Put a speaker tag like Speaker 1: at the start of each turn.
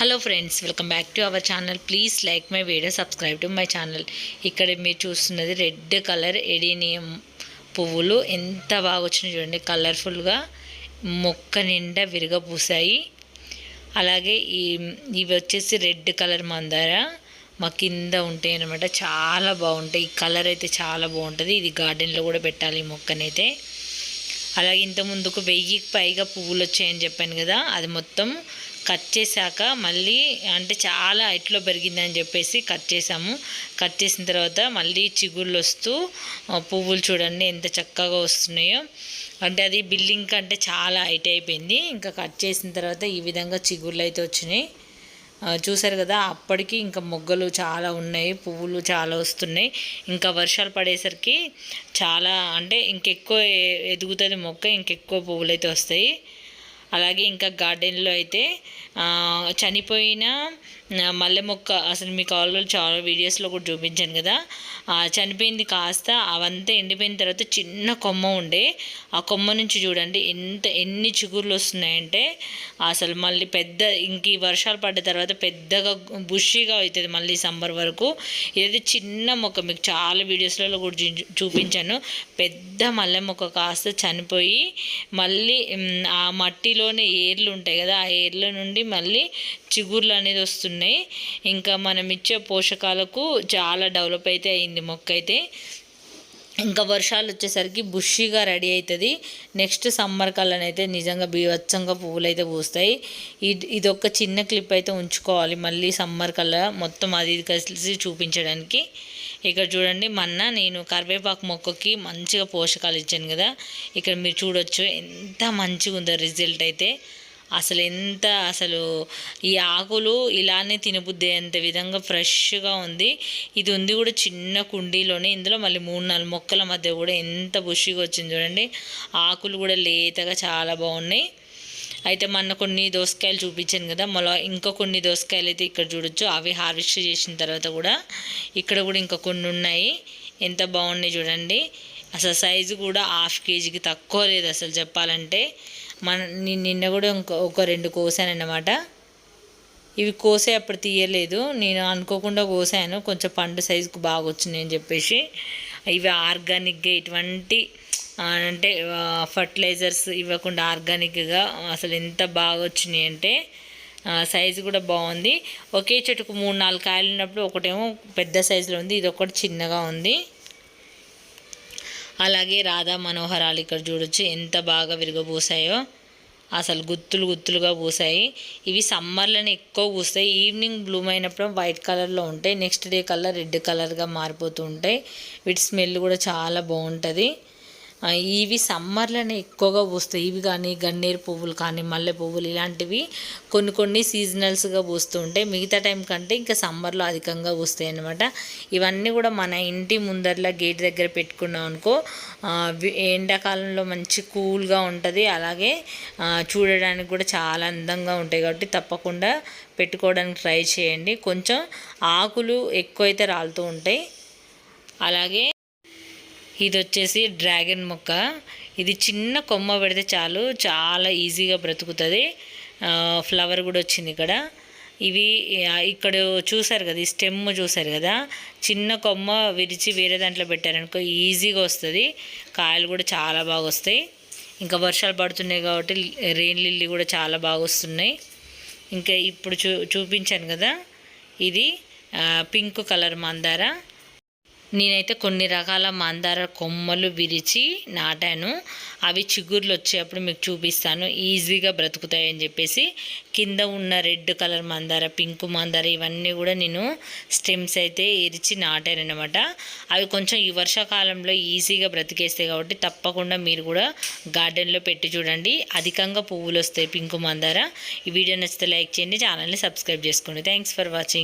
Speaker 1: Hello friends welcome back to our channel please like my video subscribe to my channel ఇక్కడ మీరు చూస్తున్నది red colour adenium పువ్వులు. ఎంత బాగా వచ్చినాయి చూడండి. కలర్ఫుల్గా మొక్క నిండా విరగపూసాయి అలాగే ఈ ఇవి వచ్చేసి రెడ్ కలర్ మందార. మా కింద ఉంటాయి అనమాట చాలా బాగుంటాయి. ఈ కలర్ అయితే చాలా బాగుంటుంది. ఇది గార్డెన్లో కూడా పెట్టాలి ఈ మొక్కనైతే. అలాగే ఇంత ముందుకు వెయ్యికి పైగా పువ్వులు వచ్చాయని చెప్పాను కదా. అది మొత్తం కట్ చేశాక మళ్ళీ అంటే చాలా హైట్లో పెరిగిందని చెప్పేసి కట్ చేసాము కట్ చేసిన తర్వాత మళ్ళీ చిగుళ్ళు వస్తూ పువ్వులు చూడండి ఎంత చక్కగా వస్తున్నాయో. అంటే అది బిల్డింగ్ కంటే చాలా హైట్ అయిపోయింది. ఇంకా కట్ చేసిన తర్వాత ఈ విధంగా చిగుళ్ళు అయితే వచ్చినాయి. చూసారు కదా అప్పటికి ఇంకా మొగ్గలు చాలా ఉన్నాయి పువ్వులు చాలా వస్తున్నాయి. ఇంకా వర్షాలు పడేసరికి చాలా అంటే ఇంకెక్కువ ఎదుగుతుంది మొక్క ఇంకెక్కువ పువ్వులు అయితే వస్తాయి. అలాగే ఇంకా గార్డెన్లో అయితే చనిపోయిన మల్లె మొక్క అసలు మీకు ఆల్రెడీ చాలా వీడియోస్లో కూడా చూపించాను కదా. చనిపోయింది కాస్త అవంతా ఎండిపోయిన తర్వాత చిన్న కొమ్మ ఉండే. ఆ కొమ్మ నుంచి చూడండి ఎంత ఎన్ని చిగుర్లు వస్తున్నాయంటే అసలు మళ్ళీ పెద్ద ఇంక ఈ వర్షాలు పడ్డ తర్వాత పెద్దగా బుషిగా అవుతుంది మళ్ళీ సమ్మర్ వరకు. ఇదైతే చిన్న మొక్క మీకు చాలా వీడియోస్లలో కూడా చూ- చూపించాను పెద్ద మల్లె మొక్క కాస్త చనిపోయి మళ్ళీ ఆ మట్టిలో మట్టిలోనే ఏర్లు ఉంటాయి కదా ఆ ఏర్ల నుండి మళ్ళీ చిగుర్లు అనేది వస్తున్నాయి. ఇంకా మనం ఇచ్చే పోషకాలకు చాలా డెవలప్ అయితే అయింది మొక్క అయితే. ఇంకా వర్షాలు వచ్చేసరికి బుషిగా రెడీ అవుతుంది. నెక్స్ట్ సమ్మర్ కల్లా అయితే నిజంగా బీవత్సంగా పువ్వులు అయితే పూస్తాయి. ఇది ఇదొక చిన్న క్లిప్ అయితే ఉంచుకోవాలి మళ్ళీ సమ్మర్ కల్లా మొత్తం అది కలిసి చూపించడానికి. ఇక్కడ చూడండి మొన్న నేను కరివేపాకు మొక్కకి మంచిగా పోషకాలు ఇచ్చాను కదా. ఇక్కడ మీరు చూడొచ్చు ఎంత మంచిగా ఉందో రిజల్ట్ అయితే. అసలు ఎంత అసలు ఈ ఆకులు ఇలానే తినబుద్ది అంత విధంగా ఫ్రెష్గా ఉంది. ఇది ఉంది కూడా చిన్న కుండీలోనే ఇందులో మళ్ళీ మూడు నాలుగు మొక్కల మధ్య కూడా ఎంత బుషిగా వచ్చింది చూడండి. ఆకులు కూడా లేతగా చాలా బాగున్నాయి. అయితే మొన్న కొన్ని దోసకాయలు చూపించాను కదా మళ్ళీ ఇంకా కొన్ని దోసకాయలు అయితే ఇక్కడ చూడొచ్చు. అవి హార్వెస్ట్ చేసిన తర్వాత కూడా ఇక్కడ కూడా ఇంకా కొన్ని ఉన్నాయి. ఎంత బాగున్నాయి చూడండి. అసలు సైజు కూడా హాఫ్ కేజీకి తక్కువ లేదు అసలు చెప్పాలంటే. మన నేను నిన్న కూడా ఇంకో ఒక రెండు కోసాను అన్నమాట ఇవి కోసే అప్పుడు తీయలేదు. నేను అనుకోకుండా కోసాను. కొంచెం పండు సైజుకు బాగా వచ్చినాయి అని చెప్పేసి. ఇవి ఆర్గానిక్గా ఇటువంటి అంటే ఫర్టిలైజర్స్ ఇవ్వకుండా ఆర్గానిక్గా అసలు ఎంత బాగా వచ్చినాయి అంటే సైజు కూడా బాగుంది. ఒకే చెట్టుకు మూడు నాలుగు కాయలు ఉన్నప్పుడు ఒకటేమో పెద్ద సైజులో ఉంది ఇది ఒకటి చిన్నగా ఉంది. అలాగే రాధా మనోహరాలు ఇక్కడ చూడొచ్చు ఎంత బాగా విరగబూసాయో. అసలు గుత్తులు గుత్తులుగా పూసాయి. ఇవి సమ్మర్లోనే ఎక్కువ పూస్తాయి. ఈవినింగ్ బ్లూమ్ అయినప్పుడు వైట్ కలర్లో ఉంటాయి. నెక్స్ట్ డే కల్లా రెడ్ కలర్గా మారిపోతూ ఉంటాయి. వీటి స్మెల్ కూడా చాలా బాగుంటుంది. ఇవి సమ్మర్లోనే ఎక్కువగా పూస్తాయి. ఇవి కానీ గన్నేరు పువ్వులు కానీ మల్లె పువ్వులు ఇలాంటివి కొన్ని కొన్ని సీజనల్స్గా పూస్తూ ఉంటాయి. మిగతా టైం కంటే ఇంకా సమ్మర్లో అధికంగా పూస్తాయి అన్నమాట. ఇవన్నీ కూడా మన ఇంటి ముందరలా గేట్ దగ్గర పెట్టుకున్నాం అనుకో ఎండాకాలంలో మంచి కూల్గా ఉంటుంది. అలాగే చూడడానికి కూడా చాలా అందంగా ఉంటాయి కాబట్టి తప్పకుండా పెట్టుకోవడానికి ట్రై చేయండి. కొంచెం ఆకులు ఎక్కువైతే రాలుతూ ఉంటాయి. అలాగే ఇది వచ్చేసి డ్రాగన్ మొక్క. ఇది చిన్న కొమ్మ పెడితే చాలు చాలా ఈజీగా బ్రతుకుతుంది. ఫ్లవర్ కూడా వచ్చింది ఇక్కడ. ఇవి ఇక్కడ చూసారు కదా ఈ స్టెమ్ చూసారు కదా చిన్న కొమ్మ విరిచి వేరే దాంట్లో పెట్టారనుకో ఈజీగా వస్తుంది. కాయలు కూడా చాలా బాగా వస్తాయి. ఇంకా వర్షాలు పడుతున్నాయి కాబట్టి రెయిన్ లిల్లీ కూడా చాలా బాగా వస్తున్నాయి. ఇంకా ఇప్పుడు చూ చూపించాను కదా ఇది పింక్ కలర్ మందార. నేనైతే కొన్ని రకాల మందార కొమ్మలు విరిచి నాటాను. అవి చిగుర్లు వచ్చేటప్పుడు మీకు చూపిస్తాను. ఈజీగా బ్రతుకుతాయని చెప్పేసి కింద ఉన్న రెడ్ కలర్ మందార పింక్ మందార ఇవన్నీ కూడా నేను స్టెమ్స్ అయితే ఇరిచి నాటాను అనమాట అవి కొంచెం ఈ వర్షాకాలంలో ఈజీగా బ్రతికేస్తాయి కాబట్టి తప్పకుండా మీరు కూడా గార్డెన్లో పెట్టి చూడండి. అధికంగా పువ్వులు వస్తాయి పింక్ మందార. ఈ వీడియో నచ్చితే లైక్ చేయండి ఛానల్ని సబ్స్క్రైబ్ చేసుకోండి. Thanks for watching.